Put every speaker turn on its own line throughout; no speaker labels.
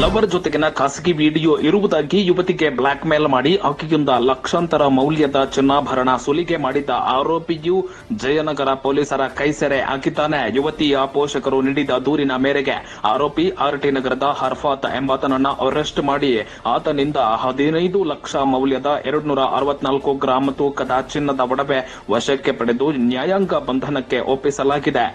Lover ಜೊತೆಗಿನ ಖಾಸಗಿ video ಇರುವುದಾಗಿ ಯುವತಿಗೆ ಬ್ಲಾಕ್ ಮೇಲ್ ಮಾಡಿ ಆಕೆಯಿಂದ ಲಕ್ಷಾಂತರ ಮೌಲ್ಯದ ಚಿನ್ನಾಭರಣ ಸುಲಿಗೆ ಮಾಡಿದ್ದ ಆರೋಪಿಯು ಜಯನಗರ ಪೊಲೀಸರ ಕೈಸೆರೆ ಹಾಕಿದ್ದಾನೆ. ಯುವತಿಯ ಪೋಷಕರು ನೀಡಿದ ದೂರಿನ ಮೇರೆಗೆ ಆರೋಪಿ ಆರ್ಟಿ ನಗರದ ಹರ್ಫಾತ್ ಎಂಬಾತನನ್ನ ಅರೆಸ್ಟ್ ಮಾಡಿ. ಆತನಿಂದ ಹದಿನೈದು ಲಕ್ಷ ಮೌಲ್ಯದ ಎರಡ್ನೂರ ಅರವತ್ನಾಲ್ಕು ಗ್ರಾಂ ತೂಕದ ಚಿನ್ನದ ಒಡವೆ ವಶಕ್ಕೆ ಪಡೆದು ನ್ಯಾಯಾಂಗ ಬಂಧನಕ್ಕೆ ಒಪ್ಪಿಸಲಾಗಿದೆ.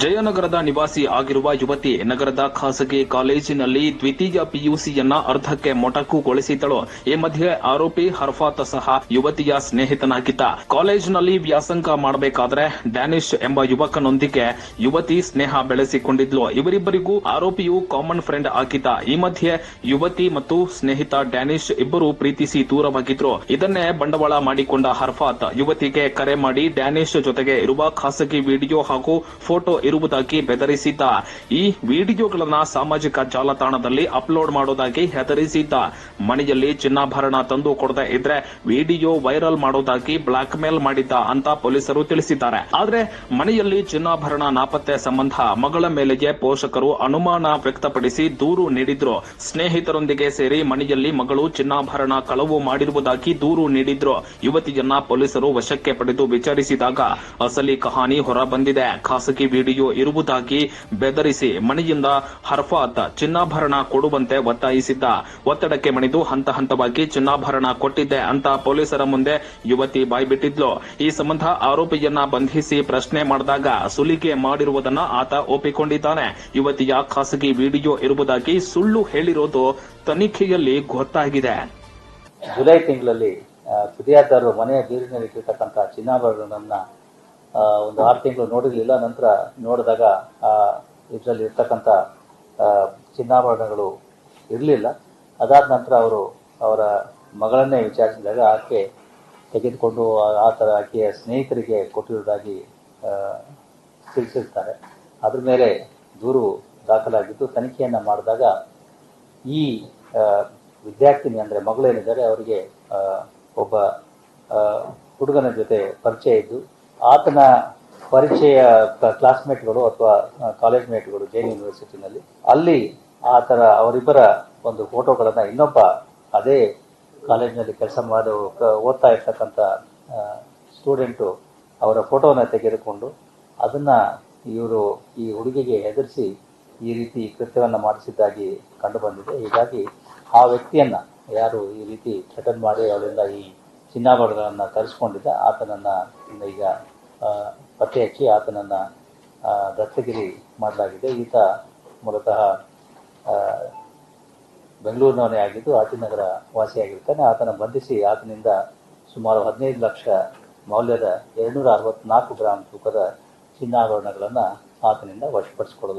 ಜಯನಗರದ ನಿವಾಸಿ ಆಗಿರುವ ಯುವತಿ ನಗರದ ಖಾಸಗಿ ಕಾಲೇಜಿನಲ್ಲಿ ದ್ವಿತೀಯ ಪಿಯುಸಿಯನ್ನ ಅರ್ಧಕ್ಕೆ ಮೊಟಕುಗೊಳಿಸಿದ್ದಳು. ಈ ಮಧ್ಯೆ ಆರೋಪಿ ಹರ್ಫಾತ್ ಸಹ ಯುವತಿಯ ಸ್ನೇಹಿತನಾಗಿದ್ದ. ಕಾಲೇಜಿನಲ್ಲಿ ವ್ಯಾಸಂಗ ಮಾಡಬೇಕಾದ್ರೆ ಡ್ಯಾನಿಶ್ ಎಂಬ ಯುವಕನೊಂದಿಗೆ ಯುವತಿ ಸ್ನೇಹ ಬೆಳೆಸಿಕೊಂಡಿದ್ಲು. ಇವರಿಬ್ಬರಿಗೂ ಆರೋಪಿಯು ಕಾಮನ್ ಫ್ರೆಂಡ್ ಆಗಿದ್ದ. ಈ ಮಧ್ಯೆ ಯುವತಿ ಮತ್ತು ಸ್ನೇಹಿತ ಡ್ಯಾನಿಶ್ ಇಬ್ಬರು ಪ್ರೀತಿಸಿ ದೂರವಾಗಿದ್ರು. ಇದನ್ನೇ ಬಂಡವಾಳ ಮಾಡಿಕೊಂಡ ಹರ್ಫಾತ್ ಯುವತಿಗೆ ಕರೆ ಮಾಡಿ ಡ್ಯಾನಿಶ್ ಜೊತೆಗೆ ಇರುವ ಖಾಸಗಿ ವಿಡಿಯೋ ಹಾಗೂ ಫೋಟೋ ಇರುವುದಾಗಿ ಬೆದರಿಸಿದ್ದ. ಈ ವಿಡಿಯೋಗಳನ್ನ ಸಾಮಾಜಿಕ ಜಾಲತಾಣದಲ್ಲಿ ಅಪ್ಲೋಡ್ ಮಾಡೋದಾಗಿ ಹೆದರಿಸಿದ್ದ. ಮನೆಯಲ್ಲಿ ಚಿನ್ನಾಭರಣ ತಂದು ಕೊಡದೆ ಇದ್ರೆ ವಿಡಿಯೋ ವೈರಲ್ ಮಾಡೋದಾಗಿ ಬ್ಲಾಕ್ ಮೇಲ್ ಮಾಡಿದ್ದ ಅಂತ ಪೊಲೀಸರು ತಿಳಿಸಿದ್ದಾರೆ. ಆದ್ರೆ ಮನೆಯಲ್ಲಿ ಚಿನ್ನಾಭರಣ ನಾಪತ್ತೆ ಸಂಬಂಧ ಮಗಳ ಮೇಲೆಗೆ ಪೋಷಕರು ಅನುಮಾನ ವ್ಯಕ್ತಪಡಿಸಿ ದೂರು ನೀಡಿದ್ರು. ಸ್ನೇಹಿತರೊಂದಿಗೆ ಸೇರಿ ಮನೆಯಲ್ಲಿ ಮಗಳು ಚಿನ್ನಾಭರಣ ಕಳವು ಮಾಡಿರುವುದಾಗಿ ದೂರು ನೀಡಿದ್ರು. ಯುವತಿಯನ್ನ ಪೊಲೀಸರು ವಶಕ್ಕೆ ಪಡೆದು ವಿಚಾರಿಸಿದಾಗ ಅಸಲಿ ಕಹಾನಿ ಹೊರಬಂದಿದೆ. ಖಾಸಗಿ ವಿಡಿಯೋ ಇರುವುದಾಗಿ ಬೆದರಿಸಿ ಮನೆಯಿಂದ ಹರ್ಫಾತ್ ಚಿನ್ನಾಭರಣ ಕೊಡುವಂತೆ ಒತ್ತಾಯಿಸಿದ್ದ. ಒತ್ತಡಕ್ಕೆ ಮಣಿದು ಹಂತ ಹಂತವಾಗಿ ಚಿನ್ನಾಭರಣ ಕೊಟ್ಟಿದ್ದೆ ಅಂತ ಪೊಲೀಸರ ಮುಂದೆ ಯುವತಿ ಬಾಯ್ಬಿಟ್ಟಿದ್ಲು. ಈ ಸಂಬಂಧ ಆರೋಪಿಯನ್ನ ಬಂಧಿಸಿ ಪ್ರಶ್ನೆ ಮಾಡಿದಾಗ ಸುಲಿಗೆ ಮಾಡಿರುವುದನ್ನ ಆತ ಒಪ್ಪಿಕೊಂಡಿದ್ದಾನೆ. ಯುವತಿಯ ಖಾಸಗಿ ವಿಡಿಯೋ ಇರುವುದಾಗಿ ಸುಳ್ಳು ಹೇಳಿರೋದು ತನಿಖೆಯಲ್ಲಿ ಗೊತ್ತಾಗಿದೆ.
ಜುಲೈ ತಿಂಗಳಲ್ಲಿ ಆ, ಫಿರ್ಯಾದಿದಾರರು ಮನೆಯ ಬೀರಿನಲ್ಲಿ ಇಟ್ಟಿರ್ತಕ್ಕಂಥ ಚಿನ್ನಾಭರಣಗಳನ್ನ ಆ, ಒಂದು ಆರು ತಿಂಗಳು ನೋಡಿರಲಿಲ್ಲ. ನಂತರ ನೋಡಿದಾಗ ಇದರಲ್ಲಿ ಇರ್ತಕ್ಕಂಥ ಚಿನ್ನಾಭರಣಗಳು ಇರಲಿಲ್ಲ. ಅದಾದ ನಂತರ ಅವರು ಅವರ ಮಗಳನ್ನೇ ವಿಚಾರಿಸಿದಾಗ ಆಕೆ ತೆಗೆದುಕೊಂಡು ಆ- ಥರ ಆಕೆಯ ಸ್ನೇಹಿತರಿಗೆ ಕೊಟ್ಟಿರುವುದಾಗಿ ತಿಳಿಸಿರ್ತಾರೆ. ಅದ್ರ ಮೇಲೆ ದೂರು ದಾಖಲಾಗಿದ್ದು ತನಿಖೆಯನ್ನು ಮಾಡಿದಾಗ ಈ ವಿದ್ಯಾರ್ಥಿನಿ ಅಂದರೆ ಮಗಳೇನಿದ್ದಾರೆ ಅವರಿಗೆ ಒಬ್ಬ ಹುಡುಗನ ಜೊತೆ ಪರಿಚಯ ಇದ್ದು, ಆತನ ಪರಿಚಯ ಕ್ಲಾಸ್ಮೇಟ್ಗಳು ಅಥವಾ ಕಾಲೇಜ್ ಮೇಟ್ಗಳು ಜೈನ್ ಯೂನಿವರ್ಸಿಟಿನಲ್ಲಿ ಅಲ್ಲಿ ಆ ಥರ ಅವರಿಬ್ಬರ ಒಂದು ಫೋಟೋಗಳನ್ನು ಇನ್ನೊಬ್ಬ ಅದೇ ಕಾಲೇಜ್ನಲ್ಲಿ ಕೆಲಸ ಮಾಡಿ ಓದ್ತಾ ಇರ್ತಕ್ಕಂಥ ಸ್ಟೂಡೆಂಟು ಅವರ ಫೋಟೋವನ್ನು ತೆಗೆದುಕೊಂಡು ಅದನ್ನು ಇವರು ಈ ಹುಡುಗಿಗೆ ಹೆದರಿಸಿ ಈ ರೀತಿ ಕೃತ್ಯವನ್ನು ಮಾಡಿಸಿದ್ದಾಗಿ ಕಂಡುಬಂದಿದೆ. ಹೀಗಾಗಿ ಆ ವ್ಯಕ್ತಿಯನ್ನು ಯಾರು ಈ ರೀತಿ ಥ್ರೆಟನ್ ಮಾಡಿ, ಅವರಿಂದ ಈ ಚಿನ್ನಾಭರಣಗಳನ್ನು ತರಿಸ್ಕೊಂಡಿದ್ದ, ಆತನನ್ನು ಈಗ ಪತ್ತೆ ಹಚ್ಚಿ ಆತನನ್ನು ದತ್ತಗಿರಿ ಮಾಡಲಾಗಿದೆ. ಈತ ಮೂಲತಃ ಬೆಂಗಳೂರಿನವನೇ ಆಗಿದ್ದು ಆಟಿನಗರ ವಾಸಿಯಾಗಿರ್ತಾನೆ. ಆತನ ಬಂಧಿಸಿ ಆತನಿಂದ ಸುಮಾರು ಹದಿನೈದು ಲಕ್ಷ ಮೌಲ್ಯದ ಎರಡುನೂರ ಅರವತ್ನಾಲ್ಕು ಗ್ರಾಂ ತೂಕದ ಚಿನ್ನಾಭರಣಗಳನ್ನು ಆತನಿಂದ ವಶಪಡಿಸಿಕೊಳ್ಳಲಾಗಿದೆ.